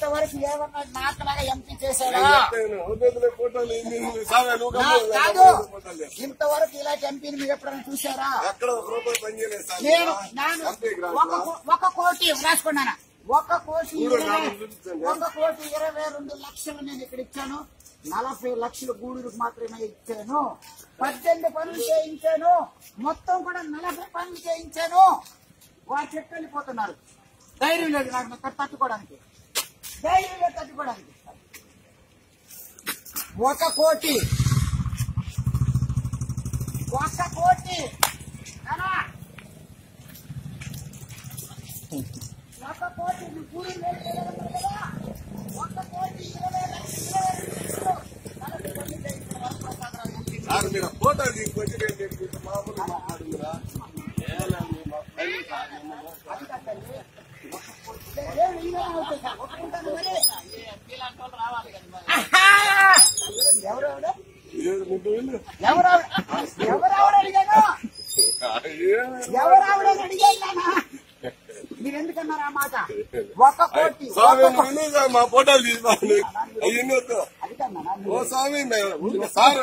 చేసి ఏమన్నా నాకులాగా ఎంపీ చేశాడా కాదు. చేస్తా. ఇంతవరకు ఇలాంటి ఎంపీని మీరు ఎప్పుడైనా చూసారా నేను ఒక కోటి రాసుకున్నాను? ఒక కోటి. ఒక కోటి ఇరవై రెండు లక్షలు నేను ఇక్కడ ఇచ్చాను. నలభై లక్షలు గూడూరుకు మాత్రమే ఇచ్చాను. పద్దెనిమిది పనులు చేయించాను. మొత్తం కూడా నలభై పనులు చేయించాను. వారు చెట్టు వెళ్ళిపోతున్నారు. ధైర్యం లేదు నాకు నాకు తట్టుకోవడానికి ధైర్యం లేదు తట్టుకోవడానికి ఒక కోటి. ఒక కోటి. అలా ఒక కోటి మీ పూరి వేలు వేలు కదా ఒక కోటి ఇరవై లక్షలు ఇరవై లక్షలు నలభై మంది చేయించిన వరప్రసాదరావు లేదు, ఈయన అవుతుంది ఆ మాట ఒక కోటి మా ఫోటోలు తీసుకోండి అవన్నీ అది కన్నా ఓ స్వామి సార్